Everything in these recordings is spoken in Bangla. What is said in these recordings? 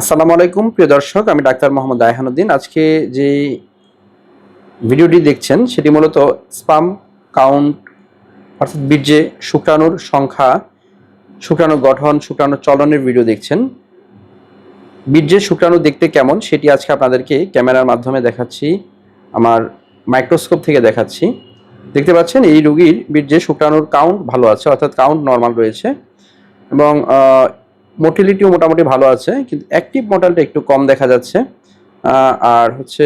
আসসালামু আলাইকুম, প্রিয় দর্শক, আমি ডাক্তার মোহাম্মদ আয়হানুদ্দিন। আজকে যে ভিডিওটি দেখছেন, সেটি মূলত স্পাম কাউন্ট, অর্থাৎ বীর্যে শুক্রাণুর সংখ্যা, শুক্রাণু গঠন, শুক্রাণু চলনের ভিডিও দেখছেন। বীর্যে শুক্রাণু দেখতে কেমন, সেটি আজকে আপনাদেরকে ক্যামেরার মাধ্যমে দেখাচ্ছি, আমার মাইক্রোস্কোপ থেকে দেখাচ্ছি। দেখতে পাচ্ছেন, এই রোগীর বীর্যে শুক্রাণুর কাউন্ট ভালো আছে, অর্থাৎ কাউন্ট নর্মাল রয়েছে এবং মোটিলিটিও মোটামুটি ভালো আছে, কিন্তু অ্যাক্টিভ মডেলটা একটু কম দেখা যাচ্ছে। আর হচ্ছে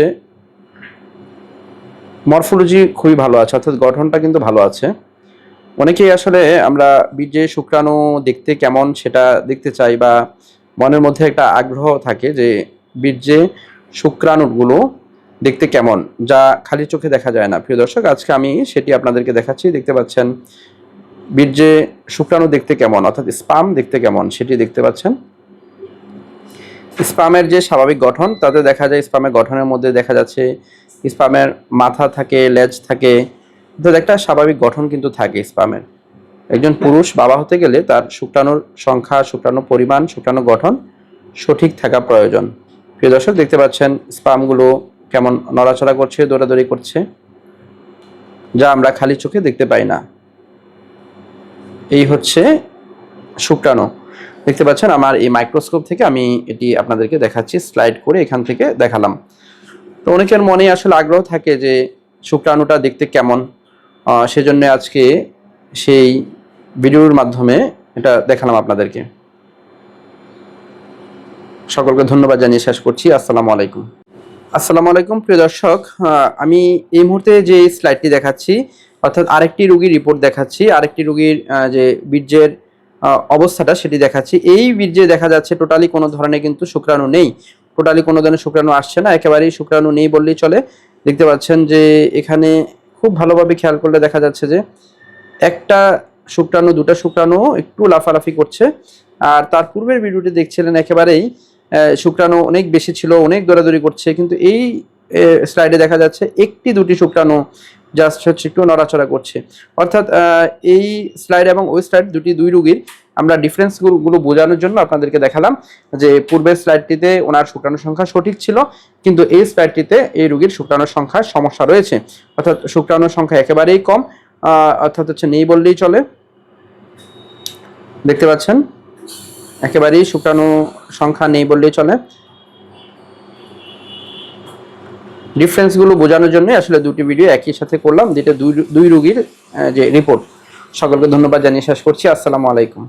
মরফোলজি খুবই ভালো আছে, অর্থাৎ গঠনটা কিন্তু ভালো আছে। অনেকেই আসলে আমরা বীর্যে শুক্রাণু দেখতে কেমন সেটা দেখতে চাই বা মনের মধ্যে একটা আগ্রহ থাকে যে বীর্যে শুক্রাণুগুলো দেখতে কেমন, যা খালি চোখে দেখা যায় না। প্রিয় দর্শক, আজকে আমি সেটি আপনাদেরকে দেখাচ্ছি। দেখতে পাচ্ছেন, বীর্যে শুক্রাণু দেখতে কেমন? অর্থাৎ স্পাম দেখতে কেমন? সেটি দেখতে পাচ্ছেন। স্পামের যে স্বাভাবিক গঠন, তাতে দেখা যায় স্পামের গঠনের মধ্যে দেখা যাচ্ছে স্পামের মাথা থাকে, লেজ থাকে। অর্থাৎ একটা স্বাভাবিক গঠন কিন্তু থাকে স্পামের। একজন পুরুষ বাবা হতে গেলে তার শুক্রাণুর সংখ্যা শুক্রাণু পরিমাণ শুক্রাণু গঠন সঠিক থাকা প্রয়োজন। প্রিয় দর্শক, দেখতে পাচ্ছেন স্পামগুলো কেমন নড়াচড়া করছে, দৌড়াদৌড়ি করছে, যা আমরা খালি চোখে দেখতে পাই না। এই হচ্ছে শুক্রাণু। দেখতে পাচ্ছেন আমার এই মাইক্রোস্কোপ থেকে আমি এটি আপনাদেরকে দেখাচ্ছি স্লাইড করে এখান থেকে দেখালাম। তো অনেকের মনে আসলে আগ্রহ থাকে যে শুক্রাণুটা দেখতে কেমন। সেজন্য আজকে সেই ভিডিওর মাধ্যমে এটা দেখালাম আপনাদেরকে। সকলকে ধন্যবাদ জানিয়ে শেষ করছি। আসসালামু আলাইকুম। আসসালামু আলাইকুম, প্রিয় দর্শক। আমি এই মুহূর্তে যে স্লাইডটি দেখাচ্ছি, অর্থাৎ আরেকটি রোগীর রিপোর্ট দেখাচ্ছি, আরেকটি রোগীর যে বীর্যের অবস্থাটা সেটি দেখাচ্ছি। এই বীর্যে দেখা যাচ্ছে টোটালি কোনো ধরনের কিন্তু শুক্রাণু নেই। টোটালি কোনো ধরনের শুক্রাণু আসছে না, একেবারেই শুক্রাণু নেই বললেই চলে। দেখতে পাচ্ছেন যে এখানে খুব ভালোভাবে খেয়াল করলে দেখা যাচ্ছে যে একটা শুক্রাণু, দুটো শুক্রাণু একটু লাফালাফি করছে। আর তার পূর্বের ভিডিওটি দেখছিলেন একেবারেই শুক্রাণু অনেক বেশি ছিল, অনেক দৌড়াদৌড়ি করছে, কিন্তু এই স্লাইডে দেখা যাচ্ছে একটি দুটি শুক্রাণু জাস্ট হচ্ছে একটু নড়াচড়া করছে। অর্থাৎ এই স্লাইড এবং ওই স্লাইড দুটি দুই রুগীর আমরা ডিফারেন্সগুলো বোঝানোর জন্য আপনাদেরকে দেখালাম যে পূর্বের স্লাইডটিতে ওনার শুক্রাণু সংখ্যা সঠিক ছিল, কিন্তু এই স্লাইডটিতে এই রুগীর শুক্রাণুর সংখ্যার সমস্যা রয়েছে। অর্থাৎ শুক্রাণুর সংখ্যা একেবারেই কম অর্থাৎ হচ্ছে নেই বললেই চলে। দেখতে পাচ্ছেন? একেবারেই শুকানো সংখ্যা নেই বললেই চলে। ডিফারেন্সগুলো বোঝানোর জন্য আসলে দুটি ভিডিও একই সাথে করলাম, যেটা দুই দুই রুগীর যে রিপোর্ট সকলকে ধন্যবাদ জানিয়ে শেষ করছি। আসসালামু আলাইকুম।